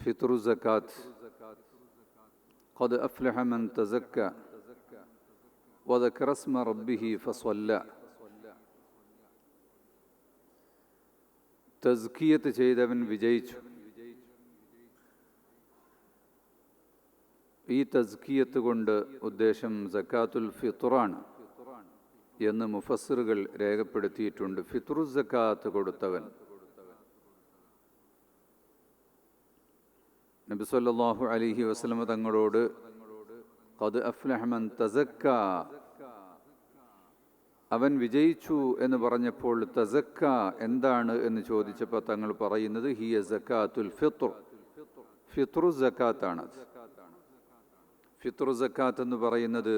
فطر الزكاة قد أفلح من تزكى وذكر اسم ربه فصلى തസ്കിയത്ത് ചെയ്തവൻ വിജയിച്ചു ഈ തസ്കിയത്ത് കൊണ്ട് ഉദ്ദേശം സക്കാത്തുൽ ഫിത്തുറാണ് എന്ന് മുഫസ്സിറുകൾ രേഖപ്പെടുത്തിയിട്ടുണ്ട് ഫിത്തുറു സക്കാത്ത് കൊടുത്തവൻ നബി സല്ലാഹു അലൈഹി വസ്ലമ തങ്ങളോട് ഖദ് അഫ്ലഹമൻ തസക്ക അവൻ വിജയിച്ചു എന്ന് പറഞ്ഞപ്പോൾ തസക്ക എന്താണ്? എന്ന് ചോദിച്ചപ്പോൾ തങ്ങൾ പറയുന്നത് ഹിയ സക്കാത്തുൽ ഫിത്തുർ ഫിത്രു സക്കാത്താണ് ഫിത്രു സക്കാത്ത് എന്ന് പറയുന്നത്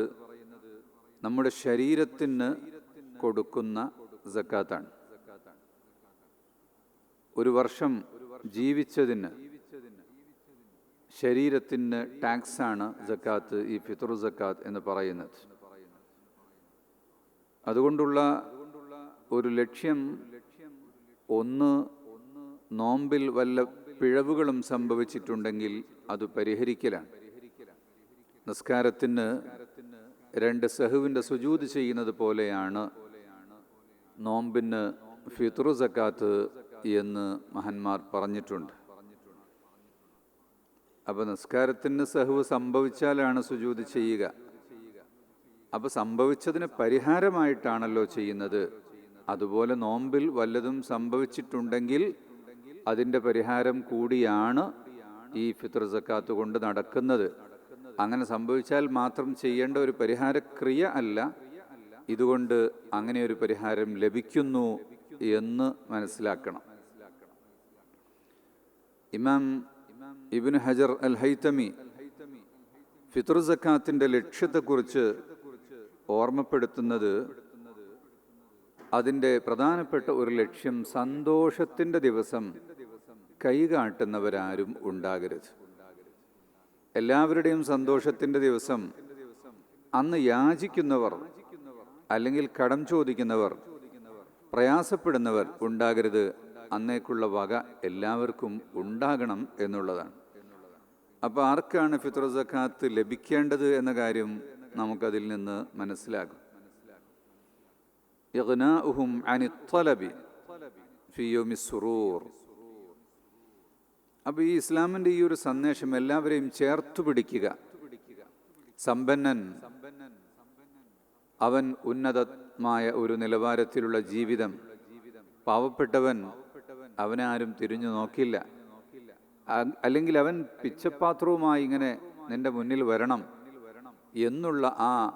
നമ്മുടെ ശരീരത്തിന് കൊടുക്കുന്ന സക്കാത്താണ് ഒരു വർഷം ജീവിച്ചതിന് ശരീരത്തിന് ടാക്സാണ് ജക്കാത്ത് ഈ ഫിത്തർ ജക്കാത്ത് എന്ന് പറയുന്നത്. അതുകൊണ്ടുള്ള ഒരു ലക്ഷ്യം ഒന്ന് നോമ്പിൽ വല്ല പിഴവുകളും സംഭവിച്ചിട്ടുണ്ടെങ്കിൽ അത് പരിഹരിക്കലാണ്. നിസ്കാരത്തിന് രണ്ട് സഹുവിന്റെ സുജൂത് ചെയ്യുന്നത് പോലെയാണ് നോമ്പിന് ഫിത്തർ ജക്കാത്ത് എന്ന് മഹന്മാർ പറഞ്ഞിട്ടുണ്ട്. അപ്പോൾ നിസ്കാരത്തിന് സഹുവ് സംഭവിച്ചാലാണ് സുജൂത് ചെയ്യുക. അപ്പോൾ സംഭവിച്ചതിന് പരിഹാരമായിട്ടാണല്ലോ ചെയ്യുന്നത്. അതുപോലെ നോമ്പിൽ വല്ലതും സംഭവിച്ചിട്ടുണ്ടെങ്കിൽ അതിന്റെ പരിഹാരം കൂടിയാണ് ഈ ഫിത്ര സക്കാത്ത് കൊണ്ട് നടക്കുന്നത്. അങ്ങനെ സംഭവിച്ചാൽ മാത്രം ചെയ്യേണ്ട ഒരു പരിഹാരക്രിയ അല്ല. ഇതുകൊണ്ട് അങ്ങനെ ഒരു പരിഹാരം ലഭിക്കുന്നു എന്ന് മനസ്സിലാക്കണം. ഇമാം ഇബിൻ ഹജർ അൽ ഹൈത്തമി ഫിത്ർ സക്കാത്തിന്റെ ലക്ഷ്യത്തെക്കുറിച്ച് ഓർമ്മപ്പെടുത്തുന്നത് അതിന്റെ പ്രധാനപ്പെട്ട ഒരു ലക്ഷ്യം സന്തോഷത്തിന്റെ ദിവസം കൈകാട്ടുന്നവരാരും ഉണ്ടാകരുത്. എല്ലാവരുടെയും സന്തോഷത്തിന്റെ ദിവസം അന്ന് യാചിക്കുന്നവർ അല്ലെങ്കിൽ കടം ചോദിക്കുന്നവർ പ്രയാസപ്പെടുന്നവർ ഉണ്ടാകരുത്. അന്നേക്കുള്ള വക എല്ലാവർക്കും ഉണ്ടാകണം എന്നുള്ളതാണ്. അപ്പോൾ ആർക്കാണ് ഫിത്ര സക്കാത്ത് ലഭിക്കേണ്ടത് എന്ന കാര്യം നമുക്കതിൽ നിന്ന് മനസ്സിലാകും. ഇഗ്നാഉഹും അപ്പോൾ ഈ ഇസ്ലാമിന്റെ ഈ ഒരു സന്ദേശം എല്ലാവരെയും ചേർത്തു പിടിക്കുക. സമ്പന്നൻ അവൻ ഉന്നതമായ ഒരു നിലവാരത്തിലുള്ള ജീവിതം. പാവപ്പെട്ടവൻ അവനാരും തിരിഞ്ഞു നോക്കില്ല. അല്ലെങ്കിൽ അവൻ പിച്ചപ്പാത്രവുമായി ഇങ്ങനെ നിന്റെ മുന്നിൽ വരണം എന്നുള്ള ആ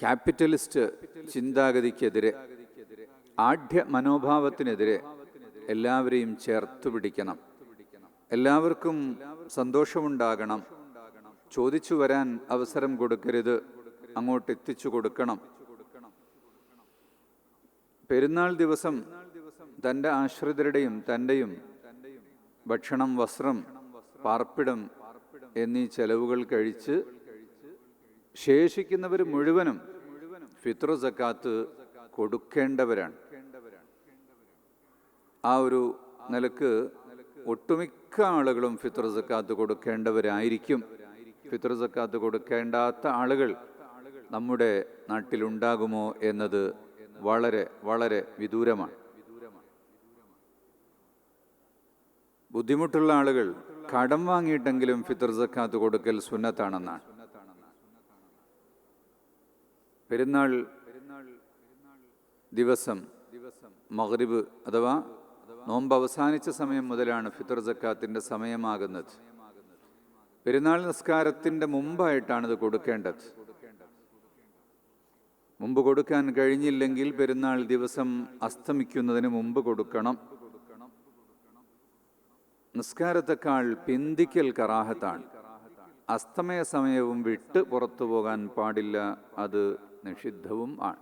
ക്യാപിറ്റലിസ്റ്റ് ചിന്താഗതിക്കെതിരെ ആഢ്യ മനോഭാവത്തിനെതിരെ എല്ലാവരെയും ചേർത്ത് പിടിക്കണം. എല്ലാവർക്കും സന്തോഷമുണ്ടാകണം. ചോദിച്ചു വരാൻ അവസരം കൊടുക്കരുത്. അങ്ങോട്ട് എത്തിച്ചു കൊടുക്കണം. പെരുന്നാൾ ദിവസം തന്റെ ആശ്രിതരുടെയും തന്റെയും ഭക്ഷണം വസ്ത്രം പാർപ്പിടം എന്നീ ചെലവുകൾ കഴിച്ച് ശേഷിക്കുന്നവർ മുഴുവനും ഫിത്ര സക്കാത്ത് കൊടുക്കേണ്ടവരാണ്. ആ ഒരു നിലയ്ക്ക് ഒട്ടുമിക്ക ആളുകളും ഫിത്ര സക്കാത്ത് കൊടുക്കേണ്ടവരായിരിക്കും. ഫിത്ര സക്കാത്ത് കൊടുക്കേണ്ടാത്ത ആളുകൾ നമ്മുടെ നാട്ടിലുണ്ടാകുമോ എന്നത് വളരെ വളരെ വിദൂരമാണ്. ബുദ്ധിമുട്ടുള്ള ആളുകൾ കടം വാങ്ങിയിട്ടെങ്കിലും ഫിത്തർ സക്കാത്ത് കൊടുക്കൽ സുന്നത്താണെന്നാണ്. പെരുന്നാൾ ദിവസം മഗ്രിബ് അഥവാ നോമ്പ് അവസാനിച്ച സമയം മുതലാണ് ഫിത്തർ സക്കാത്തിന്റെ സമയമാകുന്നത്. പെരുന്നാൾ നിസ്കാരത്തിന്റെ മുമ്പായിട്ടാണിത് കൊടുക്കേണ്ടത്. മുമ്പ് കൊടുക്കാൻ കഴിഞ്ഞില്ലെങ്കിൽ പെരുന്നാൾ ദിവസം അസ്തമിക്കുന്നതിന് മുമ്പ് കൊടുക്കണം. നിസ്കാരത്തെക്കാൾ പിന്തിക്കൽ കറാഹത്താണ്. അസ്തമയ സമയവും വിട്ട് പുറത്തു പോകാൻ പാടില്ല അത് നിഷിദ്ധവും ആണ്.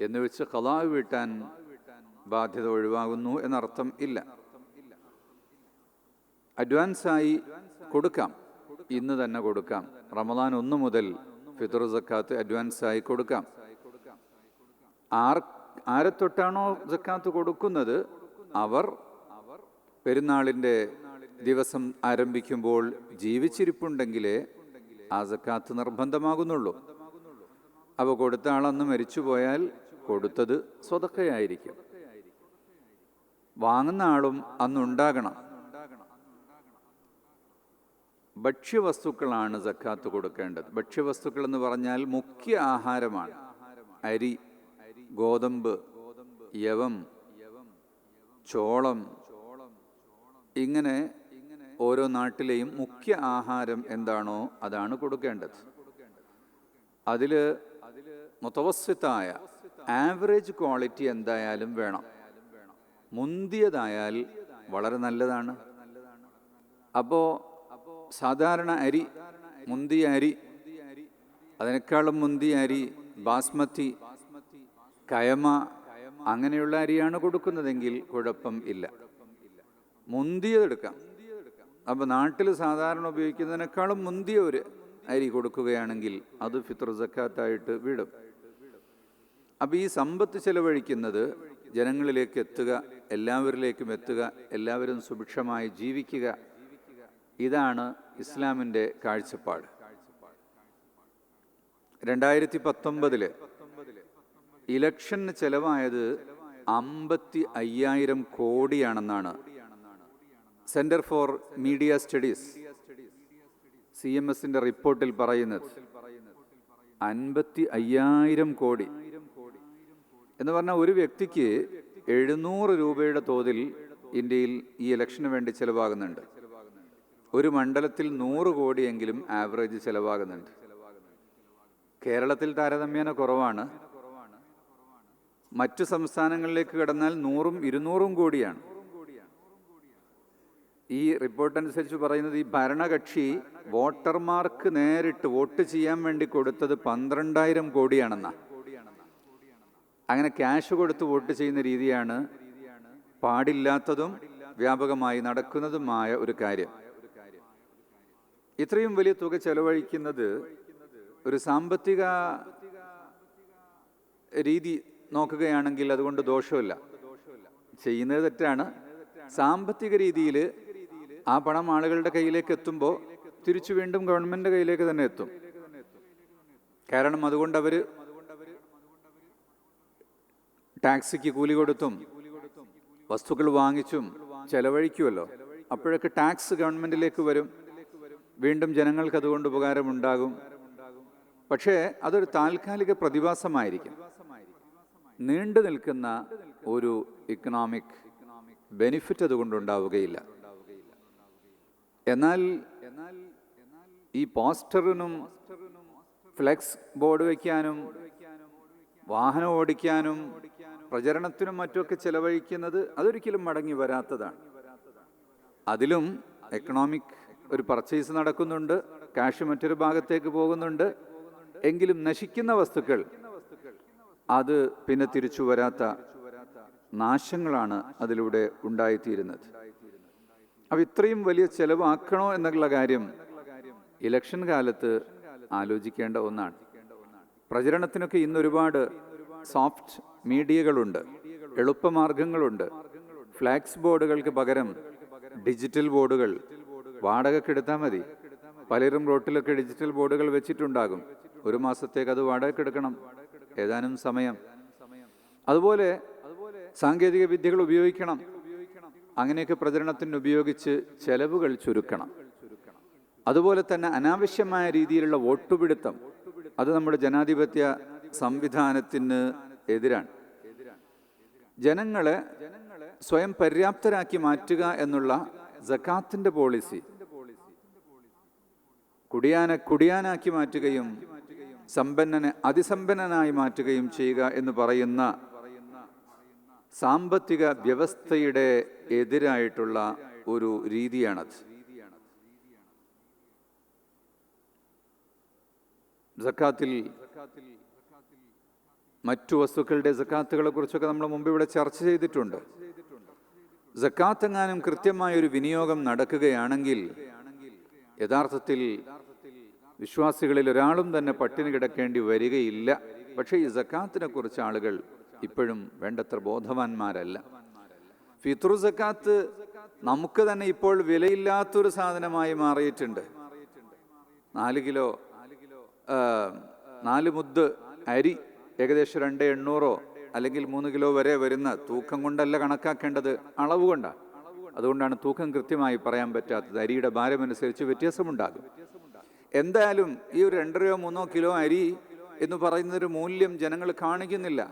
എന്ന് വെച്ച് കലാവ് വീട്ടാൻ ബാധ്യത ഒഴിവാകുന്നു എന്നർത്ഥം ഇല്ല. അഡ്വാൻസായി കൊടുക്കാം. ഇന്ന് തന്നെ കൊടുക്കാം. റമദാൻ ഒന്ന് മുതൽ ഫിത്തുർ സക്കാത്ത് അഡ്വാൻസായി കൊടുക്കാം. ആർ ആരെ തൊട്ടാണോ സക്കാത്ത് കൊടുക്കുന്നത്? അവർ പെരുന്നാളിന്റെ ദിവസം ആരംഭിക്കുമ്പോൾ ജീവിച്ചിരിപ്പുണ്ടെങ്കിലേ ആ സക്കാത്ത് നിർബന്ധമാകുന്നുള്ളൂ. അവ കൊടുത്ത ആളന്ന് മരിച്ചുപോയാൽ കൊടുത്തത് സ്വതക്കയായിരിക്കും. വാങ്ങുന്ന ആളും അന്നുണ്ടാകണം ഭക്ഷ്യവസ്തുക്കളാണ് സക്കാത്ത് കൊടുക്കേണ്ടത്. ഭക്ഷ്യവസ്തുക്കൾ എന്ന് പറഞ്ഞാൽ മുഖ്യ ആഹാരമാണ്. അരി ഗോതമ്പ് യവം ചോളം ഇങ്ങനെ ഓരോ നാട്ടിലെയും മുഖ്യ ആഹാരം എന്താണോ അതാണ് കൊടുക്കേണ്ടത്. അതിൽ മുത്തവസ്യത്തായ ആവറേജ് ക്വാളിറ്റി എന്തായാലും വേണം. മുന്തിയതായാൽ വളരെ നല്ലതാണ്. അപ്പോൾ സാധാരണ അരി മുന്തിയ അരി അതിനേക്കാളും മുന്തിയ അരി ബാസ്മതി കയമ അങ്ങനെയുള്ള അരിയാണ് കൊടുക്കുന്നതെങ്കിൽ കുഴപ്പം ഇല്ല. മുന്തിയതെടുക്കാം. അപ്പോൾ നാട്ടിൽ സാധാരണ ഉപയോഗിക്കുന്നതിനേക്കാളും മുന്തിയ ഒരു അരി കൊടുക്കുകയാണെങ്കിൽ അത് ഫിത്രു സക്കാത്തായിട്ട് വിടും. അപ്പോൾ ഈ സമ്പത്ത് ചെലവഴിക്കുന്നത് ജനങ്ങളിലേക്ക് എത്തുക എല്ലാവരിലേക്കും എത്തുക എല്ലാവരും സുഭിക്ഷമായി ജീവിക്കുക ഇതാണ് ഇസ്ലാമിന്റെ കാഴ്ചപ്പാട്. രണ്ടായിരത്തി പത്തൊമ്പതിൽ ഇലക്ഷന് ചെലവായത് അമ്പത്തി അയ്യായിരം കോടിയാണെന്നാണ് centre for media studies C M എസിന്റെ റിപ്പോർട്ടിൽ പറയുന്നത് അൻപത്തി അയ്യായിരം കോടി. എന്ന് പറഞ്ഞാൽ ഒരു വ്യക്തിക്ക് എഴുന്നൂറ് രൂപയുടെ തോതിൽ ഇന്ത്യയിൽ ഈ ഇലക്ഷന് വേണ്ടി ചിലവാകുന്നുണ്ട്. ഒരു മണ്ഡലത്തിൽ നൂറ് കോടിയെങ്കിലും ആവറേജ് ചിലവാകുന്നുണ്ട്. കേരളത്തിൽ താരതമ്യേന കുറവാണ്. മറ്റു സംസ്ഥാനങ്ങളിലേക്ക് കടന്നാൽ നൂറും ഇരുന്നൂറും കോടിയാണ്. ഈ റിപ്പോർട്ട് അനുസരിച്ച് പറയുന്നത് ഈ ഭരണകക്ഷി വോട്ടർമാർക്ക് നേരിട്ട് വോട്ട് ചെയ്യാൻ വേണ്ടി കൊടുത്തത് പന്ത്രണ്ടായിരം കോടിയാണെന്നാ. അങ്ങനെ ക്യാഷ് കൊടുത്ത് വോട്ട് ചെയ്യുന്ന രീതിയാണ് പാടില്ലാത്തതും വ്യാപകമായി നടക്കുന്നതുമായ ഒരു കാര്യം. ഇത്രയും വലിയ തുക ചെലവഴിക്കുന്നത് ഒരു സാമ്പത്തിക രീതി നോക്കുകയാണെങ്കിൽ അതുകൊണ്ട് ദോഷമില്ല. ചെയ്യുന്നത് തെറ്റാണ്. സാമ്പത്തിക രീതിയിൽ ആ പണം ആളുകളുടെ കയ്യിലേക്ക് എത്തുമ്പോൾ തിരിച്ചു വീണ്ടും ഗവൺമെന്റ് കയ്യിലേക്ക് തന്നെ എത്തും. കാരണം അതുകൊണ്ട് അവർ ടാക്സിക്ക് കൂലി കൊടുത്തും വസ്തുക്കൾ വാങ്ങിച്ചും ചെലവഴിക്കുമല്ലോ അപ്പോഴൊക്കെ ടാക്സ് ഗവൺമെന്റിലേക്ക് വരും. വീണ്ടും ജനങ്ങൾക്ക് അതുകൊണ്ട് ഉപകാരമുണ്ടാകും. പക്ഷേ അതൊരു താൽക്കാലിക പ്രതിഭാസമായിരിക്കും. നീണ്ടു നിൽക്കുന്ന ഒരു ഇക്കണോമിക് ബെനിഫിറ്റ് അതുകൊണ്ടുണ്ടാവുകയില്ല എന്നാൽ ഈ പോസ്റ്ററിനും ഫ്ലെക്സ് ബോർഡ് വയ്ക്കാനും വാഹനം ഓടിക്കാനും പ്രചരണത്തിനും മറ്റുമൊക്കെ ചെലവഴിക്കുന്നത് അതൊരിക്കലും മടങ്ങി വരാത്തതാണ്. അതിലും എക്കണോമിക് ഒരു പർച്ചേസ് നടക്കുന്നുണ്ട് കാഷ് മറ്റൊരു ഭാഗത്തേക്ക് പോകുന്നുണ്ട്. എങ്കിലും നശിക്കുന്ന വസ്തുക്കൾ അത് പിന്നെ തിരിച്ചു വരാത്ത നാശങ്ങളാണ് അതിലൂടെ ഉണ്ടായിത്തീരുന്നത്. അപ്പം ഇത്രയും വലിയ ചെലവാക്കണോ എന്നുള്ള കാര്യം ഇലക്ഷൻ കാലത്ത് ആലോചിക്കേണ്ട ഒന്നാണ്. പ്രചരണത്തിനൊക്കെ ഇന്ന് ഒരുപാട് സോഫ്റ്റ് മീഡിയകളുണ്ട് എളുപ്പമാർഗങ്ങളുണ്ട് ഫ്ലാക്സ് ബോർഡുകൾക്ക് പകരം ഡിജിറ്റൽ ബോർഡുകൾ വാടകയ്ക്കെടുത്താൽ മതി. പലരും റോട്ടിലൊക്കെ ഡിജിറ്റൽ ബോർഡുകൾ വെച്ചിട്ടുണ്ടാകും. ഒരു മാസത്തേക്ക് അത് വാടകയ്ക്കെടുക്കണം ഏതാനും സമയം. അതുപോലെ സാങ്കേതിക വിദ്യകൾ ഉപയോഗിക്കണം. അങ്ങനെയൊക്കെ പ്രചരണത്തിന് ഉപയോഗിച്ച് ചെലവുകൾ ചുരുക്കണം. അതുപോലെ തന്നെ അനാവശ്യമായ രീതിയിലുള്ള വോട്ടുപിടുത്തം അത് നമ്മുടെ ജനാധിപത്യ സംവിധാനത്തിന് എതിരാണ്. ജനങ്ങളെ സ്വയം പര്യാപ്തരാക്കി മാറ്റുക എന്നുള്ള ജക്കാത്തിന്റെ പോളിസി കുടിയാനെ കുടിയാനാക്കി മാറ്റുകയും സമ്പന്നനെ അതിസമ്പന്നനായി മാറ്റുകയും ചെയ്യുക എന്ന് പറയുന്ന സാമ്പത്തിക വ്യവസ്ഥയുടെ എതിരായിട്ടുള്ള ഒരു രീതിയാണത്. സക്കാത്തിൽ മറ്റു വസ്തുക്കളുടെ സക്കാത്തുകളെ കുറിച്ചൊക്കെ നമ്മൾ മുമ്പ് ഇവിടെ ചർച്ച ചെയ്തിട്ടുണ്ട്. സക്കാത്തെങ്ങാനും കൃത്യമായൊരു വിനിയോഗം നടക്കുകയാണെങ്കിൽ യഥാർത്ഥത്തിൽ വിശ്വാസികളിൽ ഒരാളും തന്നെ പട്ടിണി കിടക്കേണ്ടി വരികയില്ല. പക്ഷേ ഈ സക്കാത്തിനെ കുറിച്ച് ആളുകൾ ഇപ്പോഴും വേണ്ടത്ര ബോധവാന്മാരല്ല. ഫിത്രു സക്കാത്ത് നമുക്ക് തന്നെ ഇപ്പോൾ വിലയില്ലാത്തൊരു സാധനമായി മാറിയിട്ടുണ്ട്. നാല് കിലോ നാല് മുദ്ദ് അരി ഏകദേശം രണ്ട് എണ്ണൂറോ അല്ലെങ്കിൽ മൂന്ന് കിലോ വരെ വരുന്ന തൂക്കം കൊണ്ടല്ല കണക്കാക്കേണ്ടത് അളവ് കൊണ്ടാണ് അതുകൊണ്ടാണ് തൂക്കം കൃത്യമായി പറയാൻ പറ്റാത്തത്. അരിയുടെ ഭാരമനുസരിച്ച് വ്യത്യാസമുണ്ടാകും. എന്തായാലും ഈ ഒരു രണ്ടരയോ മൂന്നോ കിലോ അരി എന്ന് പറയുന്നൊരു മൂല്യം ജനങ്ങൾ കാണിക്കുന്നില്ല.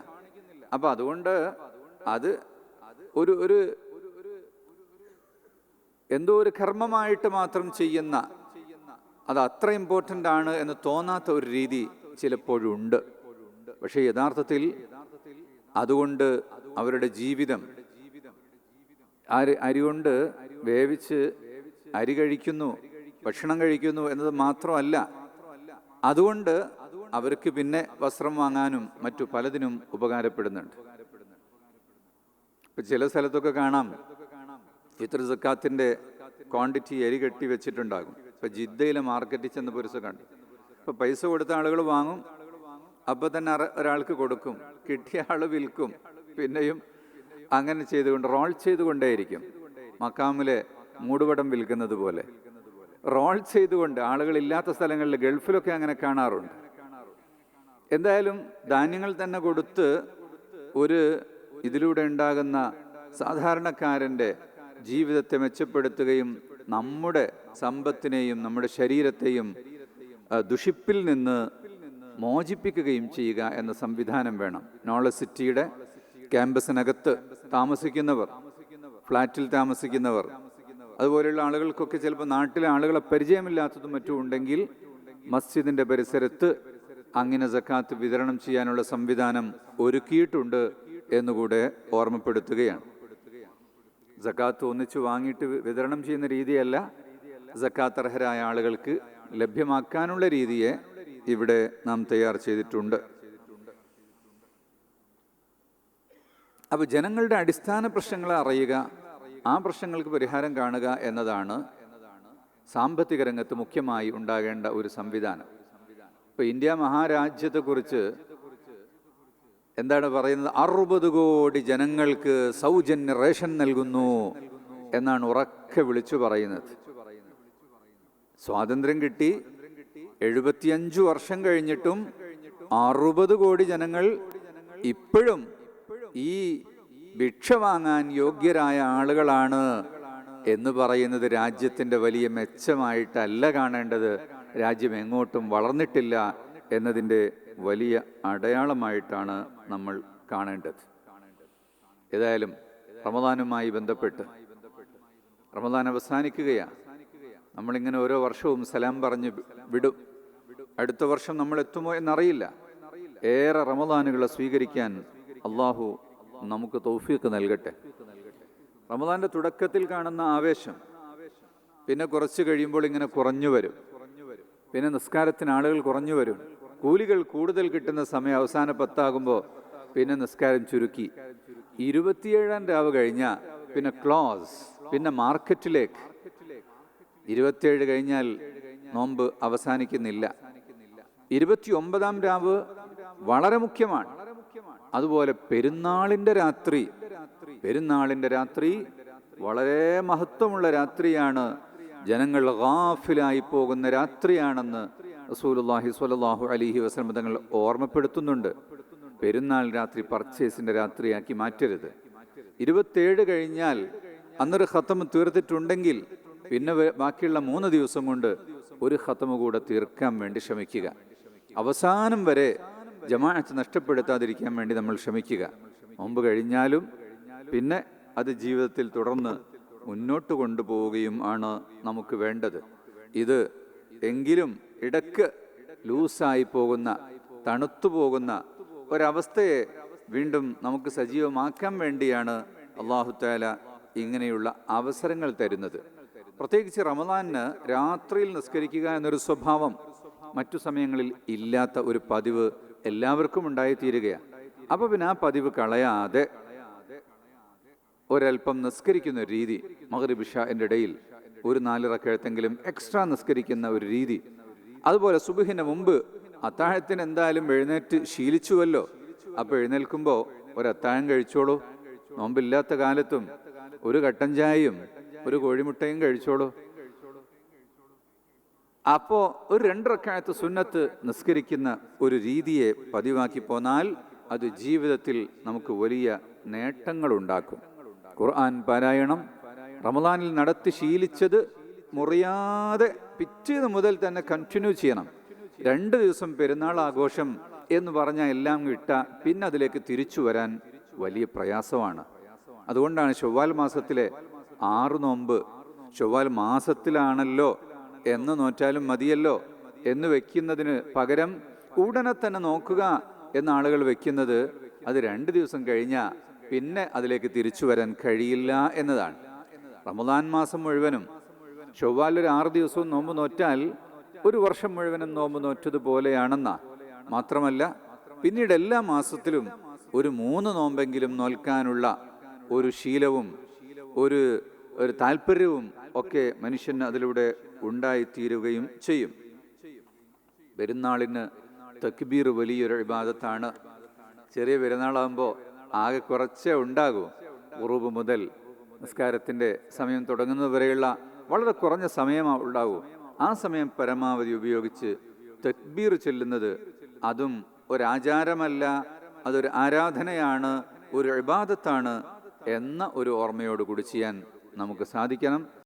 അപ്പൊ അതുകൊണ്ട് അത് ഒരു ഒരു എന്തോ ഒരു കർമ്മമായിട്ട് മാത്രം ചെയ്യുന്ന അത് അത്ര ഇമ്പോർട്ടന്റ് ആണ് എന്ന് തോന്നാത്ത ഒരു രീതി ചിലപ്പോഴും ഉണ്ട് പക്ഷേ യഥാർത്ഥത്തിൽ അതുകൊണ്ട് അവരുടെ ജീവിതം അരി അരി കൊണ്ട് വേവിച്ച് അരി കഴിക്കുന്നു ഭക്ഷണം കഴിക്കുന്നു എന്നത് മാത്രമല്ല. അതുകൊണ്ട് അവർക്ക് പിന്നെ വസ്ത്രം വാങ്ങാനും മറ്റു പലതിനും ഉപകാരപ്പെടുന്നുണ്ട്. ഇപ്പൊ ചില സ്ഥലത്തൊക്കെ കാണാം ഫിത്ർ സക്കാത്തിന്റെ ക്വാണ്ടിറ്റി എരി കെട്ടി വെച്ചിട്ടുണ്ടാകും. ഇപ്പൊ ജിദ്ദയിലെ മാർക്കറ്റിൽ ചെന്ന പുരുഷ കണ്ടു. ഇപ്പൊ പൈസ കൊടുത്ത ആളുകൾ വാങ്ങും അപ്പൊ തന്നെ ഒരാൾക്ക് കൊടുക്കും കിട്ടിയ ആൾ വിൽക്കും പിന്നെയും അങ്ങനെ ചെയ്തുകൊണ്ട് റോൾ ചെയ്തുകൊണ്ടേയിരിക്കും. മക്കാമിലെ മൂടുപടം വിൽക്കുന്നത് പോലെ. റോൾ ചെയ്തുകൊണ്ട് ആളുകളില്ലാത്ത സ്ഥലങ്ങളിൽ ഗൾഫിലൊക്കെ അങ്ങനെ കാണാറുണ്ട്. എന്തായാലും ധാന്യങ്ങൾ തന്നെ കൊടുത്ത് ഒരു ഇതിലൂടെ ഉണ്ടാകുന്ന സാധാരണക്കാരന്റെ ജീവിതത്തെ മെച്ചപ്പെടുത്തുകയും നമ്മുടെ സമ്പത്തിനെയും നമ്മുടെ ശരീരത്തെയും ദുഷിപ്പിൽ നിന്ന് മോചിപ്പിക്കുകയും ചെയ്യുക എന്ന സംവിധാനം വേണം. നോളജ് സിറ്റിയുടെ ക്യാമ്പസിനകത്ത് താമസിക്കുന്നവർ ഫ്ലാറ്റിൽ താമസിക്കുന്നവർ അതുപോലെയുള്ള ആളുകൾക്കൊക്കെ ചിലപ്പോൾ നാട്ടിലെ ആളുകളെ പരിചയമില്ലാത്തതും മറ്റും ഉണ്ടെങ്കിൽ മസ്ജിദിന്റെ പരിസരത്ത് അങ്ങനെ സക്കാത്ത് വിതരണം ചെയ്യാനുള്ള സംവിധാനം ഒരുക്കിയിട്ടുണ്ട് എന്നുകൂടെ ഓർമ്മപ്പെടുത്തുകയാണ്. സക്കാത്ത് ഒന്നിച്ചു വാങ്ങിയിട്ട് വിതരണം ചെയ്യുന്ന രീതിയല്ല സക്കാത്ത് അർഹരായ ആളുകൾക്ക് ലഭ്യമാക്കാനുള്ള രീതിയെ ഇവിടെ നാം തയ്യാർ ചെയ്തിട്ടുണ്ട്. അപ്പോൾ ജനങ്ങളുടെ അടിസ്ഥാന പ്രശ്നങ്ങളെ അറിയുക ആ പ്രശ്നങ്ങൾക്ക് പരിഹാരം കാണുക എന്നതാണ് സാമ്പത്തിക രംഗത്ത് മുഖ്യമായി ഉണ്ടാകേണ്ട ഒരു സംവിധാനം. ഇപ്പൊ ഇന്ത്യ മഹാരാജ്യത്തെക്കുറിച്ച് എന്താണ് പറയുന്നത്? അറുപത് കോടി ജനങ്ങൾക്ക് സൗജന്യ റേഷൻ നൽകുന്നു എന്നാണ് ഉറക്കെ വിളിച്ചു പറയുന്നത്. സ്വാതന്ത്ര്യം കിട്ടി എഴുപത്തിയഞ്ചു വർഷം കഴിഞ്ഞിട്ടും അറുപത് കോടി ജനങ്ങൾ ഇപ്പോഴും ഈ ഭിക്ഷ വാങ്ങാൻ യോഗ്യരായ ആളുകളാണ് എന്ന് പറയുന്നത് രാജ്യത്തിന്റെ വലിയ മെച്ചമായിട്ടല്ല കാണേണ്ടത്. രാജ്യം എങ്ങോട്ടും വളർന്നിട്ടില്ല എന്നതിന്റെ വലിയ അടയാളമായിട്ടാണ് നമ്മൾ കാണേണ്ടത്. ഏതായാലും റമദാനുമായി ബന്ധപ്പെട്ട് റമദാൻ അവസാനിക്കുകയാണ് നമ്മളിങ്ങനെ ഓരോ വർഷവും സലാം പറഞ്ഞ് വിടും. അടുത്ത വർഷം നമ്മൾ എത്തുമോ എന്നറിയില്ല. ഏറെ റമദാനുകളെ സ്വീകരിക്കാൻ അള്ളാഹു നമുക്ക് തൗഫീക്ക് നൽകട്ടെ. റമദാന്റെ തുടക്കത്തിൽ കാണുന്ന ആവേശം പിന്നെ കുറച്ച് കഴിയുമ്പോൾ ഇങ്ങനെ കുറഞ്ഞു വരും. പിന്നെ നിസ്കാരത്തിന് ആളുകൾ കുറഞ്ഞു വരും. കൂലികൾ കൂടുതൽ കിട്ടുന്ന സമയം അവസാന പത്താകുമ്പോൾ പിന്നെ നിസ്കാരം ചുരുക്കി. ഇരുപത്തിയേഴാം രാവ് കഴിഞ്ഞ പിന്നെ ക്ലോസ് പിന്നെ മാർക്കറ്റിലേക്ക്. ഇരുപത്തിയേഴ് കഴിഞ്ഞാൽ നോമ്പ് അവസാനിക്കുന്നില്ല. ഇരുപത്തി ഒമ്പതാം രാവ് വളരെ മുഖ്യമാണ്. അതുപോലെ പെരുന്നാളിന്റെ രാത്രി പെരുന്നാളിന്റെ രാത്രി വളരെ മഹത്വമുള്ള രാത്രിയാണ് ജനങ്ങൾ ഗാഫിലായി പോകുന്ന രാത്രിയാണെന്ന് റസൂലുള്ളാഹി സ്വല്ലല്ലാഹു അലൈഹി വസല്ലം തങ്ങൾ ഓർമ്മപ്പെടുത്തുന്നുണ്ട്. പെരുന്നാൾ രാത്രി പർച്ചേസിന്റെ രാത്രിയാക്കി മാറ്റരുത്. ഇരുപത്തേഴ് കഴിഞ്ഞാൽ അന്നൊരു ഖത്തം തീർത്തിട്ടുണ്ടെങ്കിൽ പിന്നെ ബാക്കിയുള്ള മൂന്ന് ദിവസം കൊണ്ട് ഒരു ഖത്തമ് കൂടെ തീർക്കാൻ വേണ്ടി ശ്രമിക്കുക. അവസാനം വരെ ജമാഅത്ത് നഷ്ടപ്പെടുത്താതിരിക്കാൻ വേണ്ടി നമ്മൾ ശ്രമിക്കുക. മുമ്പ് കഴിഞ്ഞാലും പിന്നെ അത് ജീവിതത്തിൽ തുടർന്ന് മുന്നോട്ട് കൊണ്ടുപോവുകയും ആണ് നമുക്ക് വേണ്ടത്. ഇത് എങ്കിലും ഇടയ്ക്ക് ലൂസായി പോകുന്ന തണുത്തു പോകുന്ന ഒരവസ്ഥയെ വീണ്ടും നമുക്ക് സജീവമാക്കാൻ വേണ്ടിയാണ് അള്ളാഹുത്താല ഇങ്ങനെയുള്ള അവസരങ്ങൾ തരുന്നത്. പ്രത്യേകിച്ച് റമദാനിന് രാത്രിയിൽ നിസ്കരിക്കുക എന്നൊരു സ്വഭാവം മറ്റു സമയങ്ങളിൽ ഇല്ലാത്ത ഒരു പതിവ് എല്ലാവർക്കും ഉണ്ടായിത്തീരുകയാണ്. അപ്പോൾ പിന്നെ ആ പതിവ് കളയാതെ ഒരൽപ്പം നിസ്കരിക്കുന്ന ഒരു രീതി. മഗ്രിബ് എന്റെ ഇടയിൽ ഒരു നാലിറക്കെഴുത്തെങ്കിലും എക്സ്ട്രാ നിസ്കരിക്കുന്ന ഒരു രീതി. അതുപോലെ സുബുഹിന് മുമ്പ് അത്താഴത്തിന് എന്തായാലും എഴുന്നേറ്റ് ശീലിച്ചുവല്ലോ. അപ്പോൾ എഴുന്നേൽക്കുമ്പോൾ ഒരു അത്താഴം കഴിച്ചോളൂ. നോമ്പില്ലാത്ത കാലത്തും ഒരു കട്ടൻ ചായയും ഒരു കോഴിമുട്ടയും കഴിച്ചോളൂ. അപ്പോൾ ഒരു രണ്ടറക്കാലത്ത് സുന്നത്ത് നിസ്കരിക്കുന്ന ഒരു രീതിയെ പതിവാക്കി പോന്നാൽ അത് ജീവിതത്തിൽ നമുക്ക് വലിയ നേട്ടങ്ങളുണ്ടാക്കും. ഖുർആൻ പാരായണം റമദാനിൽ നടത്തി ശീലിച്ചത് മുറിയാതെ പിറ്റേന്ന് മുതൽ തന്നെ കണ്ടിന്യൂ ചെയ്യണം. രണ്ട് ദിവസം പെരുന്നാൾ ആഘോഷം എന്ന് പറഞ്ഞാൽ എല്ലാം കിട്ട പിന്നെ അതിലേക്ക് തിരിച്ചു വരാൻ വലിയ പ്രയാസമാണ്. അതുകൊണ്ടാണ് ചൊവ്വാൽ മാസത്തിലെ ആറ് നോമ്പ് ചൊവ്വാൽ മാസത്തിലാണല്ലോ എന്ന് നോറ്റാലും മതിയല്ലോ എന്ന് വെക്കുന്നതിന് പകരം ഉടനെ തന്നെ നോക്കുക എന്ന ആളുകൾ വെക്കുന്നത് അത് രണ്ട് ദിവസം കഴിഞ്ഞാൽ പിന്നെ അതിലേക്ക് തിരിച്ചു വരാൻ കഴിയില്ല എന്നതാണ്. റമദാൻ മാസം മുഴുവനും ചൊവ്വാൽ ഒരു ആറ് ദിവസവും നോമ്പ് നോറ്റാൽ ഒരു വർഷം മുഴുവനും നോമ്പ് നോറ്റതുപോലെയാണെന്ന മാത്രമല്ല പിന്നീട് എല്ലാ മാസത്തിലും ഒരു മൂന്ന് നോമ്പെങ്കിലും നോൽക്കാനുള്ള ഒരു ശീലവും ഒരു ഒരു താല്പര്യവും ഒക്കെ മനുഷ്യന് അതിലൂടെ ഉണ്ടായിത്തീരുകയും ചെയ്യും. പെരുന്നാളിന് തക്ബീർ വലിയൊരു ഇബാദത്താണ്. ചെറിയ പെരുന്നാളാകുമ്പോൾ ആകെ കുറച്ചേ ഉണ്ടാകൂ. ഉറുബ് മുതൽ നിസ്കാരത്തിന്റെ സമയം തുടങ്ങുന്നത് വരെയുള്ള വളരെ കുറഞ്ഞ സമയമാ ഉണ്ടാകൂ. ആ സമയം പരമാവധി ഉപയോഗിച്ച് തക്ബീർ ചെല്ലുന്നത് അതും ഒരാചാരമല്ല അതൊരു ആരാധനയാണ് ഒരു ഇബാദത്താണ് എന്ന ഒരു ഓർമ്മയോട് കൂടി ചെയ്യാൻ നമുക്ക് സാധിക്കണം.